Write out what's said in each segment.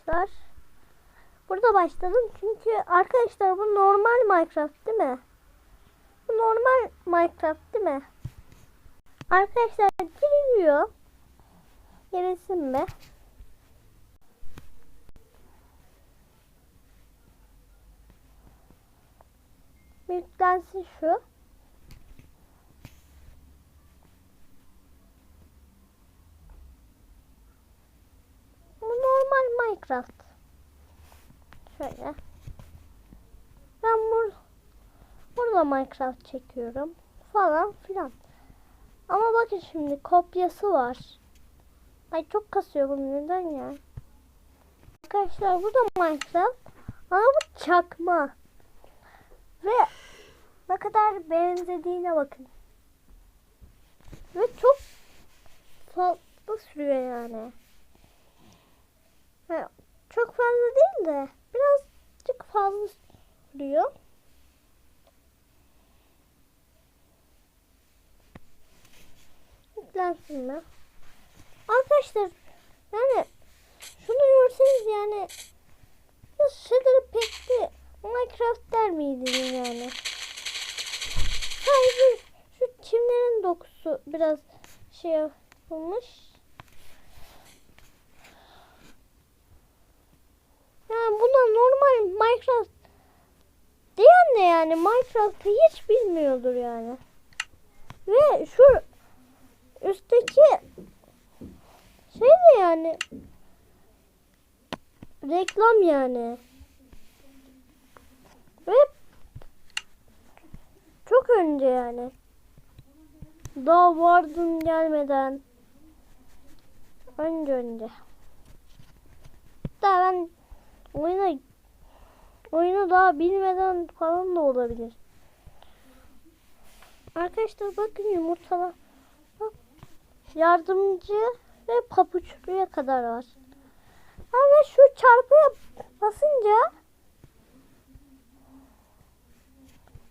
arkadaşlar. Burada başladım çünkü arkadaşlar bu normal Minecraft değil mi? Bu normal Minecraft değil mi? Arkadaşlar giriliyor. Gerilsin be. Yüklensin şu. Bu normal Minecraft. Şöyle. Ben bur burada Minecraft çekiyorum. Falan filan. Ama bakın şimdi kopyası var. Ay çok kasıyor bu neden ya? Arkadaşlar bu da Minecraft. Ama bu çakma. Ve ne kadar benzediğine bakın. Ve çok fazla sürüyor yani. Ha, çok fazla değil de birazcık fazla sürüyor. Yüklensin mi? Arkadaşlar yani şunu görseniz yani ya şeyleri pek Minecraft der miydiniz yani? Sadece şu çimlerin dokusu biraz şey yapılmış. Buna normal Minecraft diyen de yani Minecraft'ı hiç bilmiyordur yani. Ve şu üstteki şey de yani reklam yani. Ve çok önce yani. Daha vardın gelmeden önce önce. Oyuna oyunu daha bilmeden falan da olabilir. Arkadaşlar bakın yumurtalar yardımcı ve papuçluya kadar var. Ve şu çarpıya basınca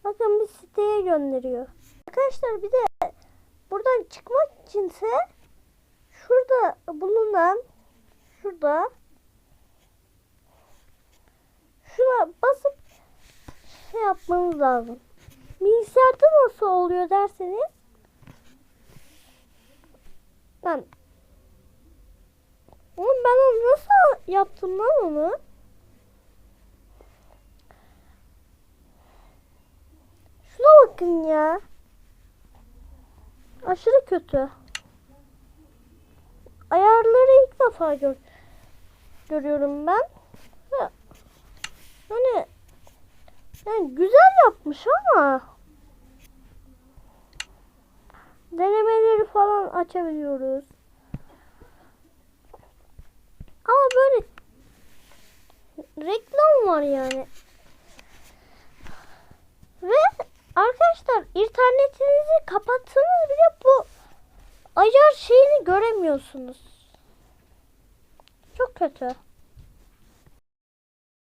bakın bir siteye gönderiyor. Arkadaşlar bir de buradan çıkmak içinse şurada bulunan şurada şuna basıp şey yapmanız lazım. Bilgisayarda nasıl oluyor derseniz ben Oğlum ben onu nasıl yaptım lan onu? Şuna bakın ya. Aşırı kötü. Ayarları ilk defa gör görüyorum ben. Ha. Hani yani güzel yapmış ama denemeleri falan açabiliyoruz. Ama böyle reklam var yani. Ve arkadaşlar internetinizi kapattığınız bile bu ayar şeyini göremiyorsunuz. Çok kötü.